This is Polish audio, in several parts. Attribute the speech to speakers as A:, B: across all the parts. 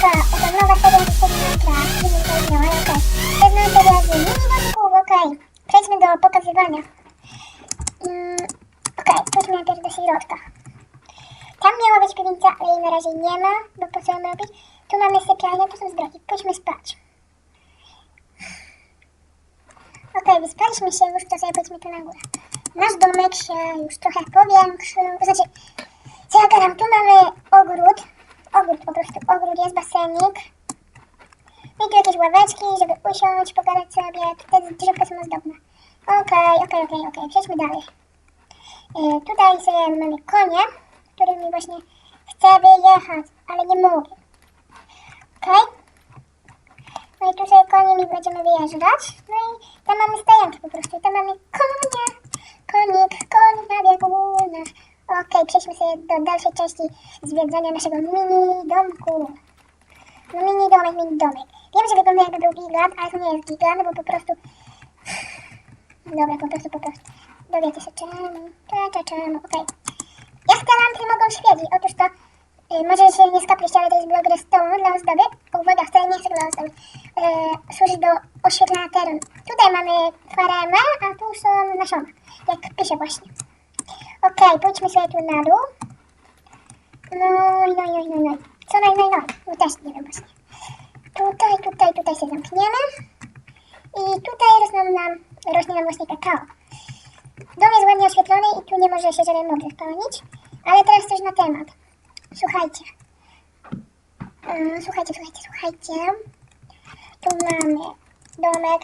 A: Łuka, oglądała serial Wisterium Gra, który nie zaistniała, ale okej. Ja znam serial z mini wątków, okej. Przejdźmy do pokazywania. Mm, okej, okay. chodźmy najpierw do środka. Tam miała być piwnica, ale jej na razie nie ma, bo po co ją robić? Tu mamy sypialnię, tu są zbroki, pójdźmy spać. Okej, okay, wyspaliśmy się już, to sobie pójdźmy tu na górę. Nasz domek się już trochę powiększył, to znaczy, co ja gadam, tu mamy ogród, Ogród po prostu, ogród jest, basenik. No i tu jakieś ławeczki, żeby usiąść, pogadać sobie. Te drzewka są ozdobne. Okej, okej, okej, okej, przejdźmy dalej. E, tutaj sobie mamy konie, którymi właśnie chcę wyjechać, ale nie mogę. Okej? No i tu sobie koniem będziemy wyjeżdżać. No i tam mamy stajanki po prostu. Tam mamy konia. Konik, konik na biegunach. Okej, przejdźmy sobie do dalszej części zwiedzania naszego mini domku. No mini domek, mini domek. Wiem, że wygląda jakby był gigant, ale to nie jest gigant, bo po prostu... Dobra, po prostu, po prostu. Dowiecie się czemu, cze, cze, czemu, okej. Jak te lampy mogą świecić? Otóż to, y, może się nie skapliście, ale to jest blok redstone dla ozdoby. Uwaga, wcale nie chcę dla ozdoby. Y, służy do oświetlenia terenu. Tutaj mamy farmę, a tu są nasiona, jak pisze właśnie. Okej, pójdźmy sobie tu na dół. No, no, no, no, no. Co no, no, no. No też nie wiem właśnie. Tutaj, tutaj, tutaj się zamkniemy. I tutaj rosną nam, rośnie nam właśnie kakao. Dom jest ładnie oświetlony i tu nie może się żaden mob spełnić. Ale teraz coś na temat. Słuchajcie. Mm, słuchajcie, słuchajcie, słuchajcie. Tu mamy domek.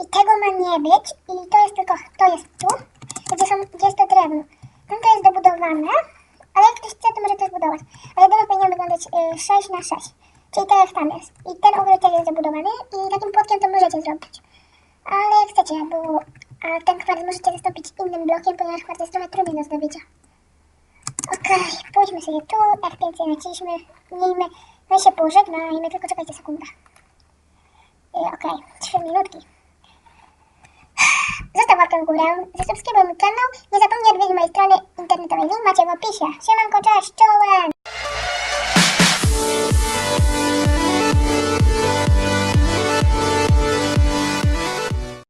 A: I tego ma nie być. I to jest tylko, to jest tu, gdzie, są, gdzie jest to drewno. Tam to jest dobudowane, ale jak ktoś chce, to może to zbudować. Ale domek powinien wyglądać y, 6 na 6 Czyli tak jak tam jest. I ten ogród też jest zabudowany i takim płotkiem to możecie zrobić. Ale jak chcecie, bo a ten kwadrat możecie zastąpić innym blokiem, ponieważ kwadrat jest trochę trudny do zdobycia. Okej, pójdźmy sobie tu, F5 naciśnijmy, miejmy, no i się pożegnajmy, tylko czekajcie sekundę. Y, Okej, trzy minutki. Górę, zasubskrybuj mój kanał, nie zapomnij odwiedzić mojej strony internetowej, link macie w opisie. Siemanko, cześć, czołem!